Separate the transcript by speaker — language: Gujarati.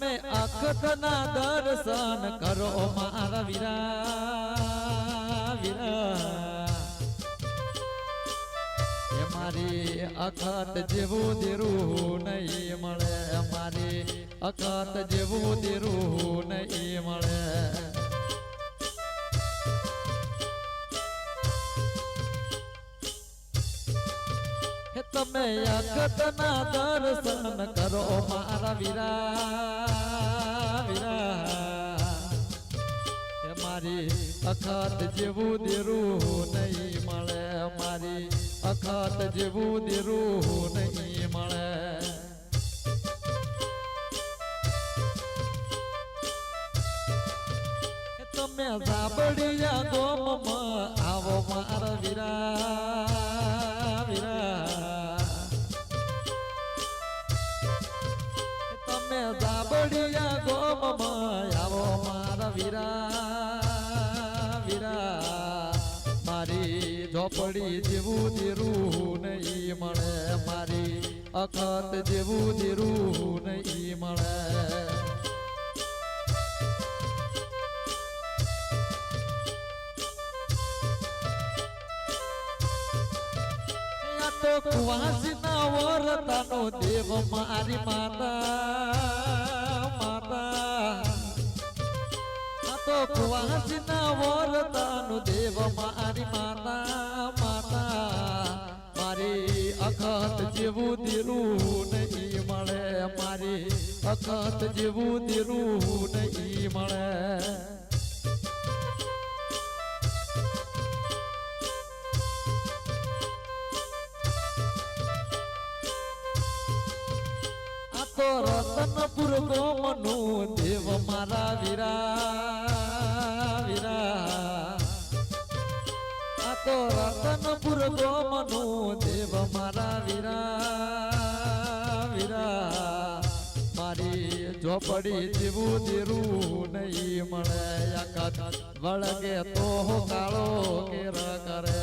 Speaker 1: મે અખત ના દર્શન કરો મારા વિરા વિરા હે મારી અખત જીવું દેરું નઈ મળે મારી અખત જીવું દેરું નઈ મળે હે તમે અખત ના દર્શન કરો મારા વિરા સત જેવું દિરું નહીં મળે અખત જેવું દિરું નહીં મળે હે તમે જાબડીયા ગોમ મ આવો મારા વિરા વિરા હે તમે જાબડીયા ગોમ મ આવો મારા વિરા ઝોપડી જેવું ધીરું નહીં મળે મારી અખત જેવું ધીરું નહીં મળે કુવાસીના વરતાનો દેવ મારી માતા માતા તો કુવાસીના વરતાનો દેવ મારી માતા હત જીવ દેવું નહીં મળે અપારી હતત જીવ દેવું નહીં મળે આ તો રતનપુર કો મનુ દેવ મારા વિરા મનું દેવ મારા વીરા વીરા મારી ઝોપડી જીવું જીરું નહીં મળે અકત વળગે તો કાળો કેરા કરે